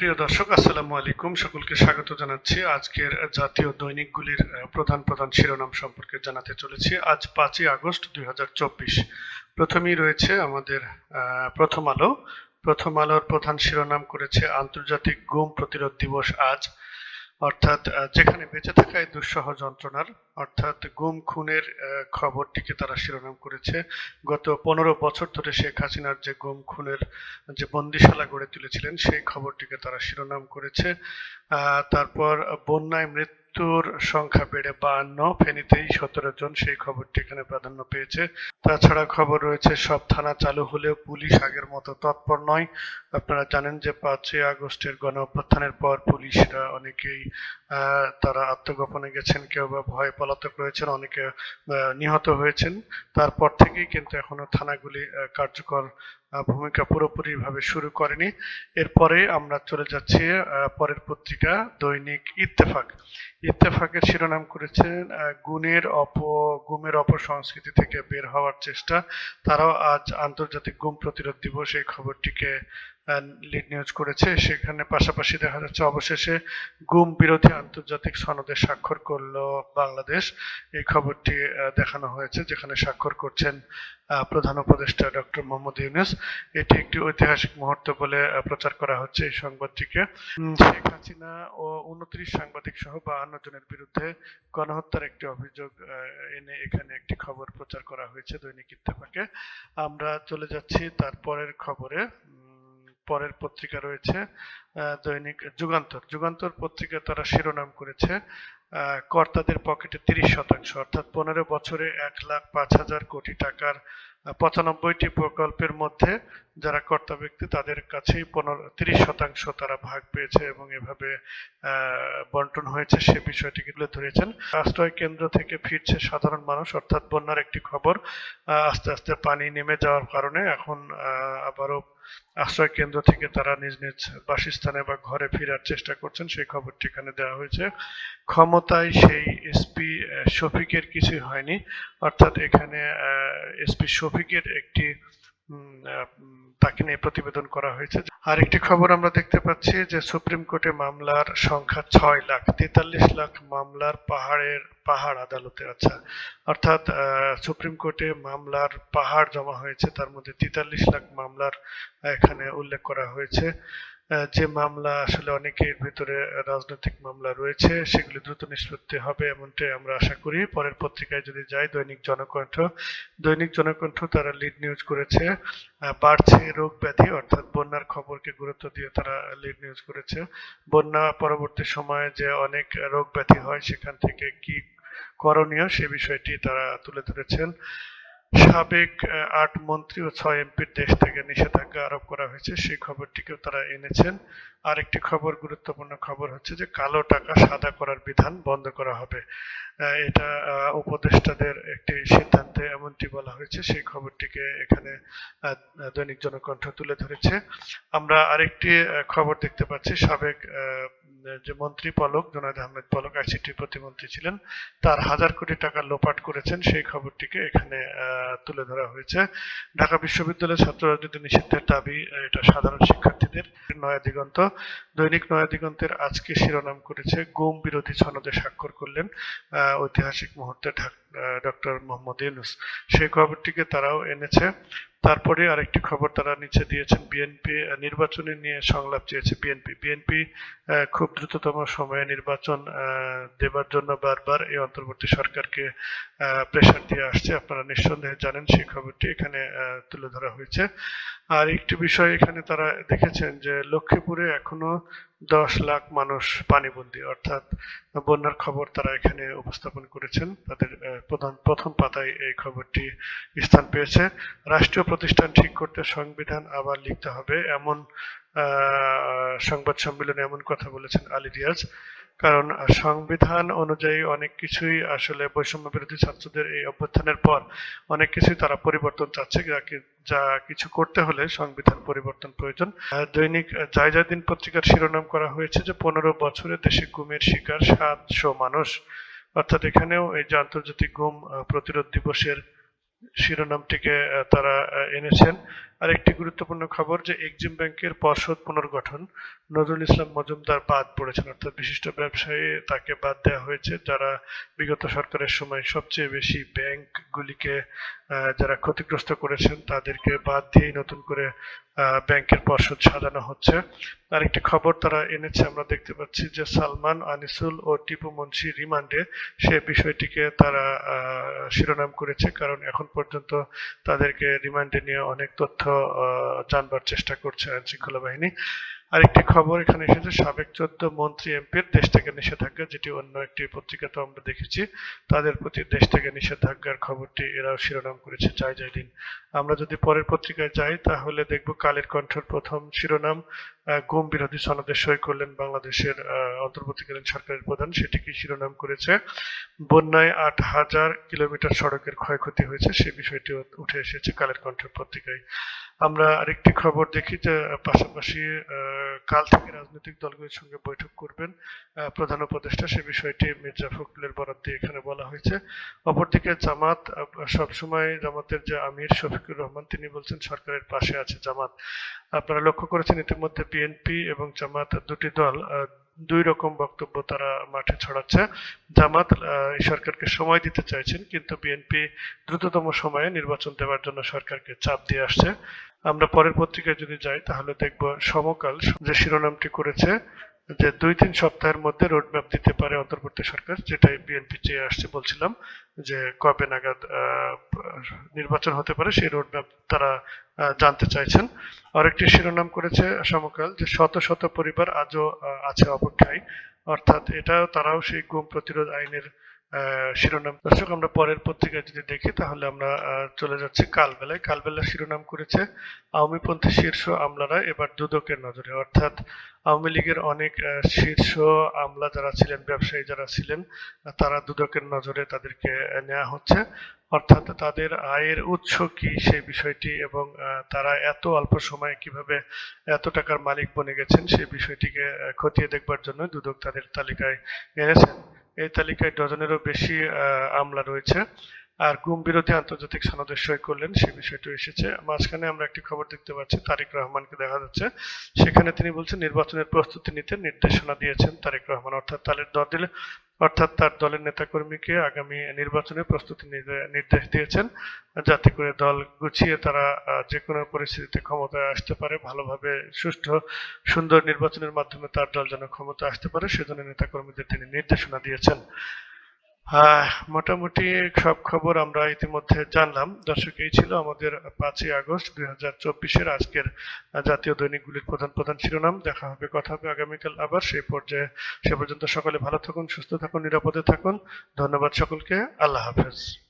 প্রিয় দর্শক, আসসালামু আলাইকুম। সকলকে স্বাগত জানাচ্ছি। আজকের জাতীয় দৈনিকগুলির প্রধান প্রধান শিরোনাম সম্পর্কে জানাতে চলেছি। আজ পাঁচই আগস্ট দুই হাজার চব্বিশ। প্রথমেই রয়েছে আমাদের প্রথম আলো। প্রথম আলোর প্রধান শিরোনাম করেছে আন্তর্জাতিক গুম প্রতিরোধ দিবস আজ। অর্থাৎ যেখানে বেঁচে থাকায় দুঃসহ যন্ত্রণার, অর্থাৎ গুম, খুনের খবরটিকে তারা শিরোনাম করেছে। গত পনেরো বছর ধরে শেখ হাসিনার যে গুম, খুনের যে বন্দিশালা গড়ে তুলেছিলেন, সেই খবরটিকে তারা শিরোনাম করেছে। তারপর বন্যায় মৃত্যুর সংখ্যা বেড়ে বাহান্ন ফেনীতেই সতেরো জন, সেই খবরটি এখানে প্রাধান্য পেয়েছে। তাছাড়া খবর রয়েছে, সব থানা চালু হলেও পুলিশ আগের মতো তৎপর নয়। আপনারা জানেন যে পাঁচই আগস্টের গণ অভ্যুত্থানের পর পুলিশরা অনেকেই তারা আত্মগোপনে গেছেন, কেউ বা ভয়ে পলাতক রয়েছেন, অনেকে নিহত হয়েছেন। তারপর থেকেই কিন্তু এখনও থানাগুলি কার্যকর ভূমিকা পুরোপুরি ভাবে শুরু করেনি। এরপরে আমরা চলে যাচ্ছি পরের পত্রিকা, দৈনিক ইত্তেফাক। ইত্তেফাকের শিরোনাম করেছেন গুণের অপ, গুমের অপসংস্কৃতি থেকে বের হওয়ার চেষ্টা। তারাও আজ আন্তর্জাতিক গুম প্রতিরোধ দিবস এই খবরটিকে লিড নিউজ করেছে। সেখানে পাশাপাশি দেখা যাচ্ছে, অবশেষে গুম বিরোধী আন্তর্জাতিক সনদে স্বাক্ষর করল বাংলাদেশ। এই খবরটি দেখানো হয়েছে, যেখানে স্বাক্ষর করছেন প্রধান উপদেষ্টা ডক্টর মোহাম্মদ ইউনুস। এটি একটি ঐতিহাসিক মুহূর্ত বলে প্রচার করা হচ্ছে এই সংবাদটিকে। শেখ হাসিনা ও উনত্রিশ সাংবাদিক সহ বাহান্ন জনের বিরুদ্ধে গণহত্যার একটি অভিযোগ এনে এখানে একটি খবর প্রচার করা হয়েছে দৈনিক ইত্তেফাকে। আমরা চলে যাচ্ছি তারপরের খবরে। পরের পত্রিকা রয়েছে দৈনিক যুগান্তর। যুগান্তর পত্রিকা তারা শিরোনাম করেছে কর্তাদের পকেটে তিরিশ শতাংশ, অর্থাৎ পনেরো বছরে এক লাখ পাঁচ হাজার কোটি টাকার পঁচানব্বইটি প্রকল্পের মধ্যে যারা কর্তা ব্যক্তি, তাদের কাছেই পনেরো, তিরিশ শতাংশ তারা ভাগ পেয়েছে এবং এভাবে বন্টন হয়েছে সে বিষয়টিকে তুলে ধরেছেন। আশ্রয় কেন্দ্র থেকে ফিরছে সাধারণ মানুষ, অর্থাৎ বন্যার একটি খবর আস্তে আস্তে পানি নেমে যাওয়ার কারণে এখন আবারও আশ্রয় কেন্দ্র থেকে তারা নিজ নিজ বাসস্থানে বা ঘরে ফেরার চেষ্টা করছেন, সেই খবরটি এখানে দেওয়া হয়েছে। ক্ষমতায় সেই এসপি শফিকের কিছু হয়নি। অর্থাৎ এখানে এসপি শফিকের একটি তাকে নিয়ে প্রতিবেদন করা হয়েছে। আরেকটি খবর আমরা দেখতে পাচ্ছি যে সুপ্রিম কোর্টে মামলার সংখ্যা ছয় লাখ, তেতাল্লিশ লাখ মামলার পাহাড়ের পাহাড় আদালতে আছে। অর্থাৎ সুপ্রিম কোর্টে মামলার পাহাড় জমা হয়েছে, তার মধ্যে তেতাল্লিশ লাখ মামলার এখানে উল্লেখ করা হয়েছে। যে মামলা আসলে অনেকের ভিতরে রাজনৈতিক মামলা রয়েছে, সেগুলি দ্রুত নিষ্পত্তি হবে এমনটাই আমরা আশা করি। পরের পত্রিকায় যদি যাই, দৈনিক জনকণ্ঠ। দৈনিক জনকণ্ঠ তারা লিড নিউজ করেছে। বাড়ছে রোগ ব্যাধি, অর্থাৎ বন্যার খবরকে গুরুত্ব দিয়ে তারা লিড নিউজ করেছে। বন্যা পরবর্তী সময়ে যে অনেক রোগ ব্যাধি হয়, সেখান থেকে কি করণীয় সে বিষয়টি তারা তুলে ধরেছেন। সাবেক আট মন্ত্রী ও ছয় এমপির দেশ থেকে নিষেধাজ্ঞা আরোপ করা হয়েছে সেই খবরটিকেও তারা এনেছেন। আরেকটি খবর, গুরুত্বপূর্ণ খবর হচ্ছে যে, কালো টাকা সাদা করার বিধান বন্ধ করা হবে। এটা উপদেষ্টাদের একটি সিদ্ধান্তে এমনটি বলা হয়েছে, সেই খবরটিকে এখানে দৈনিক জনকণ্ঠ তুলে ধরেছে। আমরা আরেকটি খবর দেখতে পাচ্ছি, সাবেক যে মন্ত্রী পলক, জোনায়দ আহমেদ পলক আইসিটি প্রতিমন্ত্রী ছিলেন, তার হাজার কোটি টাকা লোপাট করেছেন, সেই খবরটিকে এখানে তুলে ধরা হয়েছে। ঢাকা বিশ্ববিদ্যালয়ের ছাত্র রাজনীতি নিষিদ্ধের দাবি এটা সাধারণ শিক্ষার্থীদের নয়া দিগন্ত। দৈনিক নয়া দিগন্তের আজকে শিরোনাম করেছে, গুম বিরোধী সনদে স্বাক্ষর করলেন ঐতিহাসিক মুহূর্তে ডক্টর মোহাম্মদ ইউনুস। সেই খবরটিকে তারাও এনেছে। তারপরে আরেকটি খবর তারা নিচে দিয়েছেন বিএনপি নির্বাচনে নিয়ে সংলাপ চেয়েছে বিএনপি বিএনপি খুব দ্রুততম সময়ে নির্বাচন দেবার জন্য বারবার এই অন্তর্বর্তী সরকারকে প্রেশার দিয়ে আসছে। আপনারা নিঃসন্দেহে জানেন সেই খবরটি এখানে তুলে ধরা হয়েছে। আর একটি বিষয় এখানে তারা দেখেছেন যে লক্ষ্মীপুরে এখনও দশ লাখ মানুষ পানিবন্দী, অর্থাৎ বন্যার খবর তারা এখানে উপস্থাপন করেছেন। তাদের প্রধান, প্রথম পাতায় এই খবরটি স্থান পেয়েছে। রাষ্ট্রীয় প্রতিষ্ঠান ঠিক করতে সংবিধান আবার লিখতে হবে। এমন সংবাদ সম্মেলনে এমন কথা বলেছেন আলী রিয়াজ। কারণ সংবিধান অনুযায়ী অনেক কিছুই আসলে বৈষম্য বিরোধী ছাত্রদের এই অভ্যুত্থানের পর অনেক কিছুই তারা পরিবর্তন চাচ্ছে, যা কিছু করতে হলে সংবিধান পরিবর্তন প্রয়োজন। দৈনিক জায়জাদিন পত্রিকার শিরোনাম করা হয়েছে যে পনেরো বছরে দেশে গুমের শিকার সাতশো মানুষ। অর্থাৎ এখানেও এই যে আন্তর্জাতিক গুম প্রতিরোধ দিবসের শিরোনামটিকে তারা এনেছেন। আর একটি গুরুত্বপূর্ণ খবর যে এক্সিম ব্যাংকের পর্ষদ পুনর্গঠন। নজরুল ইসলাম মজুমদার বাদ পড়েছেন, অর্থাৎ বিশিষ্ট ব্যবসায়ী তাকে বাদ দেওয়া হয়েছে, যারা বিগত সরকারের সময় সবচেয়ে বেশি ব্যাংকগুলিকে যারা ক্ষতিগ্রস্ত করেছেন, তাদেরকে বাদ দিয়েই নতুন করে ব্যাংকের পর্ষদ সাজানো হচ্ছে। আরেকটি খবর তারা এনেছে, আমরা দেখতে পাচ্ছি যে সালমান, আনিসুল ও টিপু মুন্সি রিমান্ডে সে বিষয়টিকে তারা শিরোনাম করেছে, কারণ এখন পর্যন্ত তাদেরকে রিমান্ডে নিয়ে অনেক তথ্য জানবার চেষ্টা করছে আইন শৃঙ্খলা বাহিনী। আরেকটি খবর এখানে এসেছে, সাবেক চোদ্দ মন্ত্রী এমপির দেশ থেকে নিষেধাজ্ঞা, যেটি অন্য একটি পত্রিকাতে আমরা দেখেছি, তাদের প্রতি দেশ থেকে নিষেধাজ্ঞার খবরটি এরাও শিরোনাম করেছে, যাই যাই দিন। আমরা যদি পরের পত্রিকায় যাই, তাহলে দেখব কালের কণ্ঠর প্রথম শিরোনাম গুম বিরোধী সনদে সই করলেন বাংলাদেশের অন্তর্বর্তীকালীন সরকারের প্রধান। সেটিকে শিরোনাম করেছে? বন্যায় আট হাজার কিলোমিটার সড়কের ক্ষয়ক্ষতি হয়েছে, সে বিষয়টি উঠে এসেছে কালের কণ্ঠের পত্রিকায়। আমরা আরেকটি খবর দেখি যে পাশাপাশি কাল থেকে রাজনৈতিক দলগুলির সঙ্গে বৈঠক করবেন প্রধান উপদেষ্টা সে বিষয়টি মির্জা ফখরুলের বরাদ দিয়ে এখানে বলা হয়েছে। অপরদিকে জামাত সবসময় জামাতের যে আমির শফিকুর রহমান, তিনি বলছেন সরকারের পাশে আছে জামাত। আপনারা লক্ষ্য করেছেন ইতিমধ্যে বিএনপি এবং জামাত দুটি দল দুই রকম বক্তব্য তারা মাঠে ছড়াচ্ছে। জামাত সরকারকে সময় দিতে চাইছেন, কিন্তু বিএনপি দ্রুততম সময়ে নির্বাচন দেওয়ার জন্য সরকারকে চাপ দিয়ে আসছে। আমরা পরের পত্রিকায় যদি যাই, তাহলে দেখব সমকাল যে শিরোনামটি করেছে, যে দুই তিন সপ্তাহের মধ্যে রোডম্যাপ দিতে পারে অন্তর্বর্তী সরকার, যেটাই বিএনপি চেয়ে আসছে বলছিলাম, যে কবে নাগাদ নির্বাচন হতে পারে, সেই রোডম্যাপ তারা জানতে চাইছেন। আরেকটি শিরোনাম করেছে সমকাল, যে শত শত পরিবার আজও আছে অপেক্ষায়। অর্থাৎ এটাও তারাও সেই গুম প্রতিরোধ আইনের শিরোনাম। দর্শক, আমরা পরের পত্রিকায় যদি দেখি, তাহলে আমরা চলে যাচ্ছি কালবেলায়। কালবেলা শিরোনাম করেছে আওয়ামীপন্থী শীর্ষ আমলারা, এবার দুদকের নজরে। অর্থাৎ আওয়ামী লীগের অনেক শীর্ষ আমলা যারা ছিলেন, ব্যবসায়ী যারা ছিলেন, তারা দুদকের নজরে তাদেরকে নেওয়া হচ্ছে। অর্থাৎ তাদের আয়ের উৎস কি সেই বিষয়টি এবং তারা এত অল্প সময়ে কীভাবে এত টাকার মালিক বনে গেছেন, সেই বিষয়টিকে খতিয়ে দেখবার জন্য দুদক তাদের তালিকায় এনেছেন। এই তালিকায় ডজনেরও বেশি আমলা রয়েছে। আর গুম বিরোধী আন্তর্জাতিক সনদে সই করলেন সে বিষয়টি এসেছে। মাঝখানে আমরা একটি খবর দেখতে পাচ্ছি, তারেক রহমানকে দেখা যাচ্ছে। সেখানে তিনি বলছেন, নির্বাচনের প্রস্তুতি নিতে নির্দেশনা দিয়েছেন তারেক রহমান। অর্থাৎ তালের দল অর্থাৎ তার দলের নেতাকর্মীকে আগামী নির্বাচনে প্রস্তুতি নির্দেশ দিয়েছেন, যাতে করে দল গুছিয়ে তারা যে কোনো পরিস্থিতিতে ক্ষমতায় আসতে পারে, ভালোভাবে সুষ্ঠু, সুন্দর নির্বাচনের মাধ্যমে তার দল যেন ক্ষমতা আসতে পারে, সেজন্য নেতাকর্মীদের তিনি নির্দেশনা দিয়েছেন। মোটামুটি সব খবর আমরা ইতিমধ্যে জানলাম। দর্শক, এই ছিল আমাদের পাঁচই আগস্ট দুই হাজার চব্বিশের আজকের জাতীয় দৈনিকগুলির প্রধান প্রধান শিরোনাম। দেখা হবে, কথা হবে আগামীকাল আবার। সেই পর্যায়ে, সে পর্যন্ত সকলে ভালো থাকুন, সুস্থ থাকুন, নিরাপদে থাকুন। ধন্যবাদ সকলকে। আল্লাহ হাফেজ।